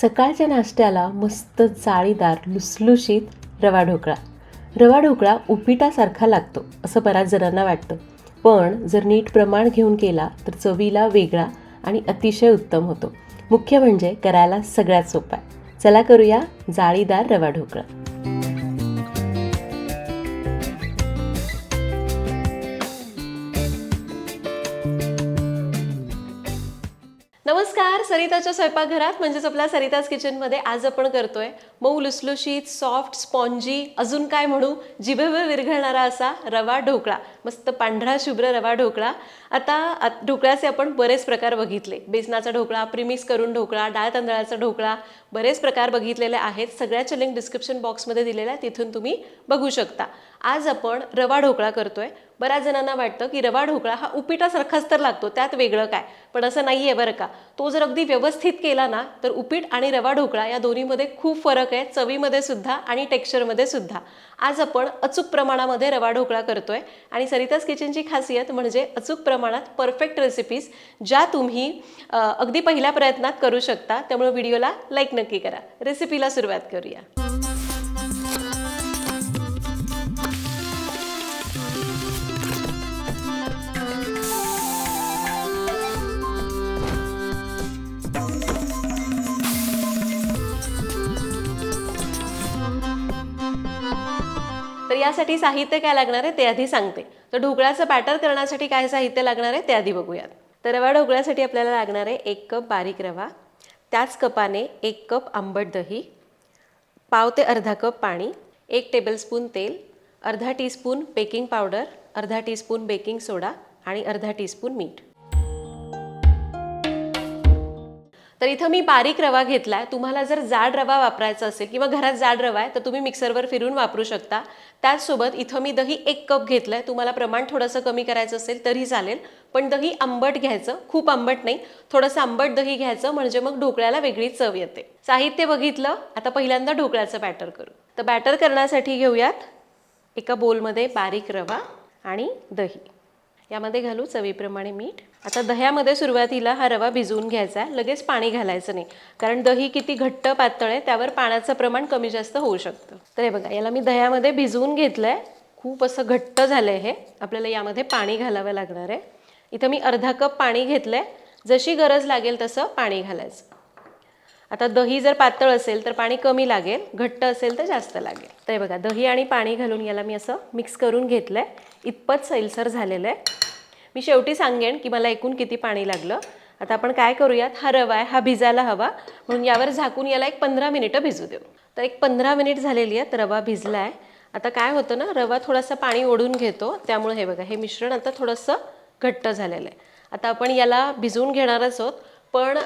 सकाळच्या नाश्त्याला मस्त जाळीदार लुसलुशीत रवा ढोकळा. रवा ढोकळा उपिटासारखा लागतो असं बऱ्याच जणांना वाटतं. पण जर नीट प्रमाण घेऊन केला तर चवीला वेगळा आणि अतिशय उत्तम होतो. मुख्य म्हणजे करायला सगळ्यात सोपा आहे. चला करूया जाळीदार रवा ढोकळा. सरिताच्या स्वयंपाकघरात म्हणजेच आपल्या सरिताज किचनमध्ये आज आपण करतोय. मऊ लुसलुशीत सॉफ्ट स्पॉन्जी अजून काय म्हणू? जिभेवर विरघळणारा असा रवा ढोकळा. मस्त पांढरा शुभ्र रवा ढोकळा. आता ढोकळ्याचे आपण बरेच प्रकार बघितले. बेसनाचा ढोकळा प्रिमिक्स करून ढोकळा डाळ तांदळाचा ढोकळा बरेच प्रकार बघितलेले आहेत. सगळ्याचे लिंक डिस्क्रिप्शन बॉक्समध्ये दिलेल्या आहे तिथून तुम्ही बघू शकता. आज आपण रवा ढोकळा करतोय. बऱ्याच जणांना वाटतं की रवा ढोकळा हा उपिटासारखाच तर लागतो. त्यात वेगळं काय? पण असं नाही आहे बरं का. तो जर अगदी व्यवस्थित केला ना तर उपीट आणि रवा ढोकळा या दोन्हीमध्ये खूप फरक आहे चवीमध्ये सुद्धा आणि टेक्स्चरमध्ये सुद्धा. आज आपण अचूक प्रमाणामध्ये रवा ढोकळा करतोय आणि सरिताज किचनची खासियत म्हणजे अचूक प्रमाणात परफेक्ट रेसिपीज ज्या तुम्ही अगदी पहिल्या प्रयत्नात करू शकता. त्यामुळे व्हिडिओला लाईक नक्की करा. रेसिपीला सुरुवात करूया. यासाठी साहित्य काय लागणार आहे ते आधी सांगते. तर ढोकळ्याचं बॅटर करण्यासाठी काय साहित्य लागणार आहे ते आधी बघूयात. तर रवा ढोकळ्यासाठी आपल्याला लागणार आहे एक कप बारीक रवा त्याच कपाने एक कप आंबट दही पाव ते अर्धा कप पाणी एक टेबलस्पून तेल अर्धा टीस्पून बेकिंग पावडर अर्धा टीस्पून बेकिंग सोडा आणि अर्धा टीस्पून मीठ तर इथं मी बारीक रवा घेतला आहे तुम्हाला जर जाड रवा वापरायचा असेल किंवा घरात जाड रवा आहे तर तुम्ही मिक्सरवर फिरून वापरू शकता. त्याचसोबत इथं मी दही एक कप घेतलं आहे तुम्हाला प्रमाण थोडंसं कमी करायचं असेल तरी चालेल पण दही आंबट घ्यायचं खूप आंबट नाही. थोडंसं आंबट दही घ्यायचं म्हणजे मग ढोकळ्याला वेगळी चव येते. साहित्य बघितलं? आता पहिल्यांदा ढोकळ्याचं बॅटर करू. तर बॅटर करण्यासाठी घेऊयात एका बोलमध्ये बारीक रवा आणि दही. यामध्ये घालू चवीप्रमाणे मीठ. आता दह्यामध्ये सुरुवातीला हा रवा भिजवून घ्यायचा आहे. लगेच पाणी घालायचं नाही. कारण दही किती घट्ट पातळ आहे त्यावर पाण्याचं प्रमाण कमी जास्त होऊ शकतं. तर हे बघा याला मी दह्यामध्ये भिजवून घेतलं आहे खूप असं घट्ट झालं आहे हे. आपल्याला यामध्ये पाणी घालावं लागणार आहे. इथं मी अर्धा कप पाणी घेतलं आहे जशी गरज लागेल तसं पाणी घालायचं. आता दही जर पातळ असेल तर पाणी कमी लागेल घट्ट असेल तर जास्त लागेल. तर हे बघा दही आणि पाणी घालून याला मी असं मिक्स करून घेतलं आहे इतपत सैलसर झालेलं आहे. मी शेवटी सांगेन की मला एकूण किती पाणी लागलं. आता आपण काय करूयात? हा रवा आहे हा भिजायला हवा. म्हणून यावर झाकून याला एक पंधरा मिनिटं भिजू देऊ. तर एक पंधरा मिनिट झालेली आहेत रवा भिजला आहे आता काय होतं ना रवा थोडासा पाणी ओढून घेतो. त्यामुळे हे बघा हे मिश्रण आता थोडंसं घट्ट झालेलं आहे. आता आपण याला भिजवून घेणारच आहोत. पण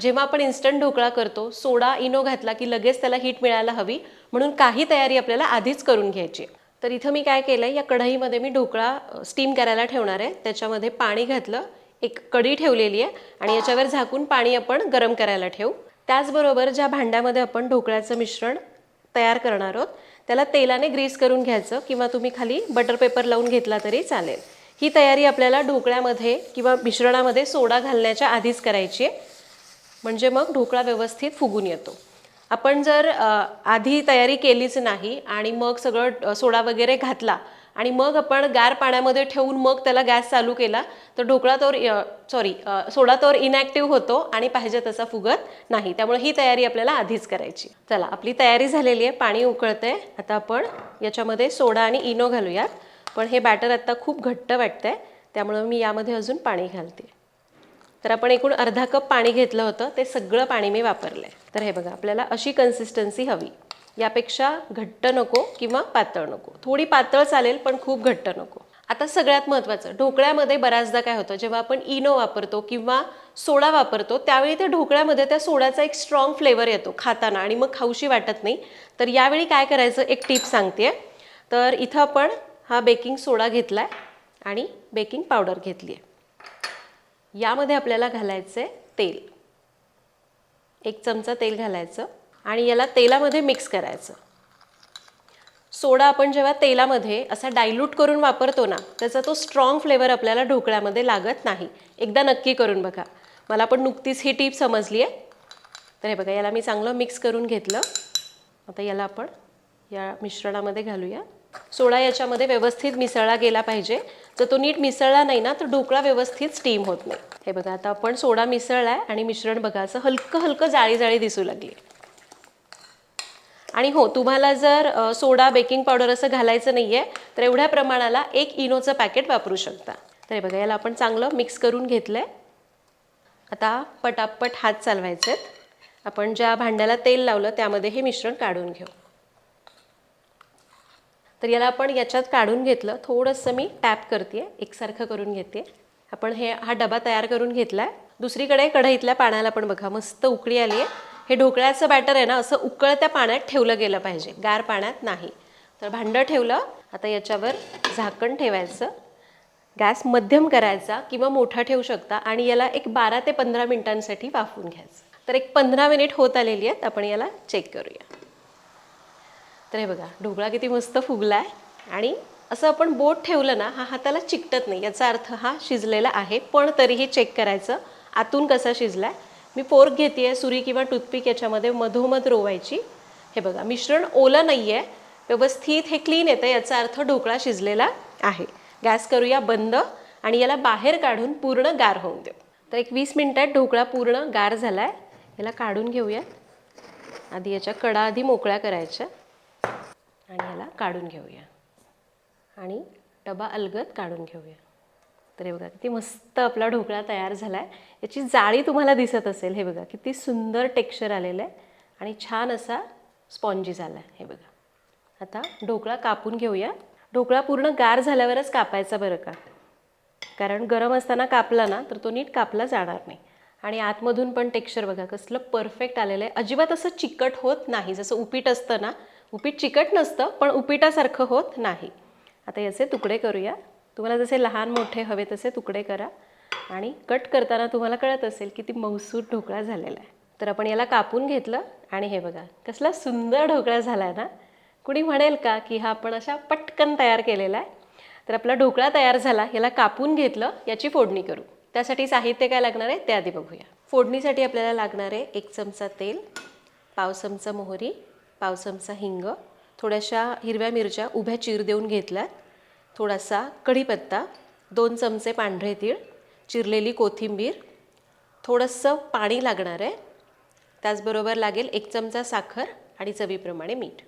जेव्हा आपण इन्स्टंट ढोकळा करतो सोडा इनो घातला की लगेच त्याला हीट मिळायला हवी म्हणून काही तयारी आपल्याला आधीच करून घ्यायची. तर इथं मी काय केलं आहे या कढईमध्ये मी ढोकळा स्टीम करायला ठेवणार आहे. त्याच्यामध्ये पाणी घातलं एक कढी ठेवलेली आहे आणि याच्यावर झाकून पाणी आपण गरम करायला ठेवू. त्याचबरोबर ज्या भांड्यामध्ये आपण ढोकळ्याचं मिश्रण तयार करणार आहोत त्याला तेलाने ग्रीस करून घ्यायचं किंवा तुम्ही खाली बटर पेपर लावून घेतला तरी चालेल. ही तयारी आपल्याला ढोकळ्यामध्ये किंवा मिश्रणामध्ये सोडा घालण्याच्या आधीच करायची आहे. म्हणजे मग ढोकळा व्यवस्थित फुगून येतो. आपण जर आधी तयारी केलीच नाही आणि मग सगळं सोडा वगैरे घातला आणि मग आपण गार पाण्यामध्ये ठेवून मग त्याला गॅस चालू केला तर ढोकळा तोवर सॉरी सोडा तोवर इनॅक्टिव्ह होतो आणि पाहिजे तसा फुगत नाही. त्यामुळे ही तयारी आपल्याला आधीच करायची. चला आपली तयारी झालेली आहे पाणी उकळतंय. आता आपण याच्यामध्ये सोडा आणि इनो घालूयात. पण हे बॅटर आत्ता खूप घट्ट वाटतं आहे त्यामुळं मी यामध्ये अजून पाणी घालते. तर आपण एकूण अर्धा कप पाणी घेतलं होतं ते सगळं पाणी मी वापरलं आहे तर हे बघा आपल्याला अशी कन्सिस्टन्सी हवी. यापेक्षा घट्ट नको किंवा पातळ नको. थोडी पातळ चालेल पण खूप घट्ट नको. आता सगळ्यात महत्त्वाचं ढोकळ्यामध्ये बऱ्याचदा काय होतं जेव्हा आपण इनो वापरतो किंवा सोडा वापरतो त्यावेळी त्या ढोकळ्यामध्ये त्या सोडाचा एक स्ट्रॉंग फ्लेवर येतो खाताना आणि मग खाऊशी वाटत नाही. तर यावेळी काय करायचं एक टिप सांगते तर इथं आपण हा बेकिंग सोडा घेतला आहे आणि बेकिंग पावडर घेतली आहे यामध्ये आपल्याला घालायचं आहे तेल. एक चमचा तेल घालायचं आणि याला तेलामध्ये मिक्स करायचं. सोडा आपण जेव्हा तेलामध्ये असा डायल्यूट करून वापरतो ना त्याचा तो स्ट्रॉंग फ्लेवर आपल्याला ढोकळ्यामध्ये लागत नाही. एकदा नक्की करून बघा. मला पण नुकतीच ही टीप समजली आहे तर हे बघा याला मी चांगलं मिक्स करून घेतलं. आता याला आपण या मिश्रणामध्ये घालूया. सोडा याच्यामध्ये व्यवस्थित मिसळला गेला पाहिजे. जर तो नीट मिसळला नाही ना तर ढोकळा व्यवस्थित स्टीम होत नाही. हे बघा आता आपण सोडा मिसळला आहे आणि मिश्रण बघा असं हलकं हलकं जाळी जाळी दिसू लागली. आणि हो तुम्हाला जर सोडा बेकिंग पावडर असं घालायचं नाही आहे तर एवढ्या प्रमाणाला एक इनोचं पॅकेट वापरू शकता. तर हे बघा याला आपण चांगलं मिक्स करून घेतलं आहे आता पटापट हात चालवायचे आहेत आपण ज्या भांड्याला तेल लावलं त्यामध्ये हे मिश्रण काढून घेऊ. तर याला आपण याच्यात काढून घेतलं. थोडंसं मी टॅप करते एकसारखं करून घेते आपण हे हा डबा तयार करून घेतला आहे दुसरीकडे कढईतल्या पाण्याला पण बघा मस्त उकळी आली आहे. हे ढोकळ्याचं बॅटर आहे ना असं उकळत्या पाण्यात ठेवलं गेलं पाहिजे. गार पाण्यात नाही. तर भांडं ठेवलं. आता याच्यावर झाकण ठेवायचं. गॅस मध्यम करायचा किंवा मोठा ठेवू शकता आणि याला एक बारा ते पंधरा मिनिटांसाठी वाफवून घ्यायचं. तर एक पंधरा मिनिट होत आलेली आहेत. आपण याला चेक करूया. तर हे बघा ढोकळा किती मस्त फुगला आहे आणि असं आपण बोट ठेवलं ना हा हाताला चिकटत नाही. याचा अर्थ हा शिजलेला आहे. पण तरीही चेक करायचं. आतून कसा शिजला आहे मी फोर्क घेते आहे सुरी किंवा टूथपिक याच्यामध्ये मधोमध रोवायची. हे बघा मिश्रण ओलं नाही आहे व्यवस्थित हे क्लीन येतं. याचा अर्थ ढोकळा शिजलेला आहे. गॅस करूया बंद आणि याला बाहेर काढून पूर्ण गार होऊन देऊ. तर एक वीस मिनटात ढोकळा पूर्ण गार झाला आहे याला काढून घेऊया. आधी याच्या कडा आधी मोकळ्या करायच्या. आणि ह्याला काढून घेऊया. आणि डबा अलगद काढून घेऊया. तर हे बघा किती मस्त आपला ढोकळा तयार झाला आहे याची जाळी तुम्हाला दिसत असेल हे बघा किती सुंदर टेक्स्चर आलेलं आहे. आणि छान असा स्पॉन्जी झाला आहे हे बघा. आता ढोकळा कापून घेऊया. ढोकळा पूर्ण गार झाल्यावरच कापायचा बरं का. कारण गरम असताना कापला ना तर तो नीट कापला जाणार नाही. आणि आतमधून पण टेक्स्चर बघा कसलं परफेक्ट आलेलं आहे. अजिबात असं चिकट होत नाही. जसं उपीट असतं ना उपीट चिकट नसतं पण उपिटासारखं होत नाही. आता याचे तुकडे करूया. तुम्हाला जसे लहान मोठे हवे तसे तुकडे करा. आणि कट करताना तुम्हाला कळत असेल की ती मौसूद ढोकळा झालेला आहे. तर आपण याला कापून घेतलं. आणि हे बघा कसला सुंदर ढोकळा झाला आहे ना? कुणी म्हणेल का की हा आपण अशा पटकन तयार केलेला आहे? तर आपला ढोकळा तयार झाला. याला कापून घेतलं. याची फोडणी करू. त्यासाठी साहित्य काय लागणार आहे? ते आधी बघूया. फोडणीसाठी आपल्याला लागणार आहे एक चमचा तेल पाव चमचा मोहरी पाव चमचा हिंग थोड्याशा हिरव्या मिरच्या उभ्या चीर देऊन घेतल्या थोडासा कढीपत्ता दोन चमचे पांढरे तीळ चिरलेली कोथिंबीर थोडंसं पाणी लागणार आहे. त्याचबरोबर लागेल एक चमचा साखर आणि चवीप्रमाणे मीठ.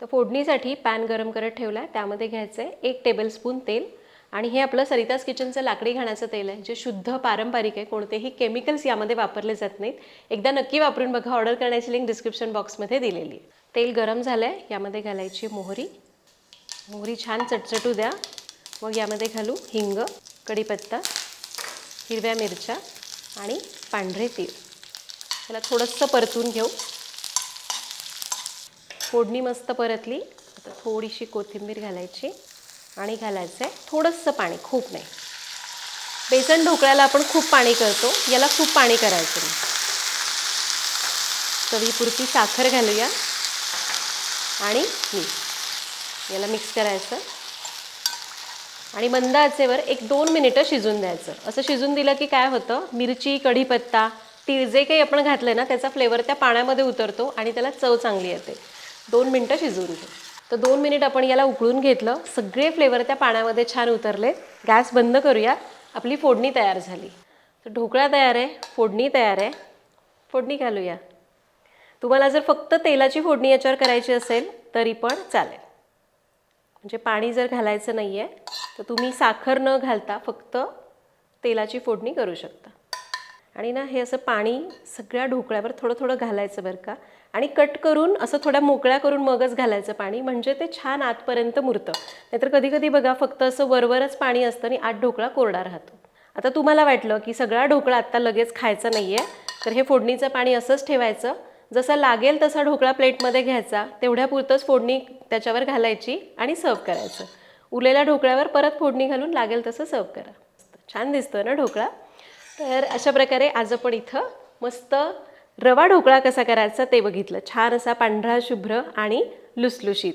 तर फोडणीसाठी पॅन गरम करत ठेवला. आहे त्यामध्ये घ्यायचं आहे एक टेबलस्पून तेल आणि हे आपलं सरिताज किचनचं लाकडी घाण्याचं तेल आहे जे शुद्ध पारंपरिक आहे कोणतेही केमिकल्स यामध्ये वापरले जात नाहीत. एकदा नक्की वापरून बघा ऑर्डर करण्याची लिंक डिस्क्रिप्शन बॉक्समध्ये दिलेली आहे. तेल गरम झालं आहे यामध्ये घालायची मोहरी. मोहरी छान चटचटू द्या. मग यामध्ये घालू हिंग कढीपत्ता हिरव्या मिरच्या आणि पांढरे तीळ. त्याला थोडंसं परतून घेऊ. फोडणी मस्त परतली. आता थोडीशी कोथिंबीर घालायची. आणि घालायचं आहे थोडंसं पाणी खूप नाही. बेसन ढोकळ्याला आपण खूप पाणी करतो. याला खूप पाणी करायचं नाही. चवीपुरती साखर घालूया. आणि मीठ. याला मिक्स करायचं. आणि मंद आचेवर एक दोन मिनिटं शिजून द्यायचं. असं शिजून दिलं की काय होतं? मिरची कढीपत्ता तीळ जे काही आपण घातलं ना त्याचा फ्लेवर त्या पाण्यामध्ये उतरतो आणि त्याला चव चांगली येते. दोन मिनटं शिजवून घेऊ तर दोन मिनिट आपण याला उकळून घेतलं. सगळे फ्लेवर त्या पाण्यामध्ये छान उतरले. गॅस बंद करूया. आपली फोडणी तयार झाली. तर ढोकळा तयार आहे. फोडणी तयार आहे. फोडणी घालूया. तुम्हाला जर फक्त तेलाची फोडणी याच्यावर करायची असेल तरी पण चालेल. म्हणजे पाणी जर घालायचं नाही आहे तर तुम्ही साखर न घालता फक्त तेलाची फोडणी करू शकता. आणि ना हे असं पाणी सगळ्या ढोकळ्यावर थोडं थोडं घालायचं बरं का. आणि कट करून असं थोड्या मोकळ्या करून मगच घालायचं पाणी. म्हणजे ते छान आतपर्यंत मुरतं. नाहीतर कधी कधी बघा फक्त असं वरवरच पाणी असतं आणि आत ढोकळा कोरडा राहतो. आता तुम्हाला वाटलं की सगळा ढोकळा आत्ता लगेच खायचा नाही आहे तर हे फोडणीचं पाणी असंच ठेवायचं. जसा लागेल तसा ढोकळा प्लेटमध्ये घ्यायचा तेवढ्यापुरतंच फोडणी त्याच्यावर घालायची आणि सर्व करायचं. उरलेल्या ढोकळ्यावर परत फोडणी घालून लागेल तसं सर्व करा. छान दिसतं ना ढोकळा? तर अशा प्रकारे आज आपण इथं मस्त रवा ढोकळा कसा करायचा ते बघितलं. छान असा पांढरा शुभ्र आणि लुसलुशीत.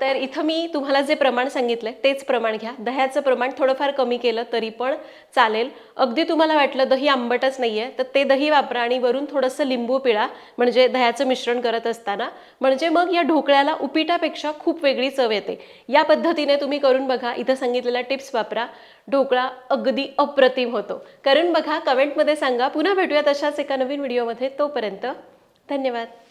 तर इथं मी तुम्हाला जे प्रमाण सांगितलं तेच प्रमाण घ्या. दह्याचं प्रमाण थोडंफार कमी केलं तरी पण चालेल. अगदी तुम्हाला वाटलं दही आंबटच नाही आहे तर ते दही वापरा आणि वरून थोडंसं लिंबू पिळा. म्हणजे दह्याचं मिश्रण करत असताना. म्हणजे मग या ढोकळ्याला उपिटापेक्षा खूप वेगळी चव येते. या पद्धतीने तुम्ही करून बघा. इथं सांगितलेल्या टिप्स वापरा. ढोकळा अगदी अप्रतिम होतो. करून बघा कमेंटमध्ये सांगा. पुन्हा भेटूयात अशाच एका नवीन व्हिडिओमध्ये. तोपर्यंत धन्यवाद.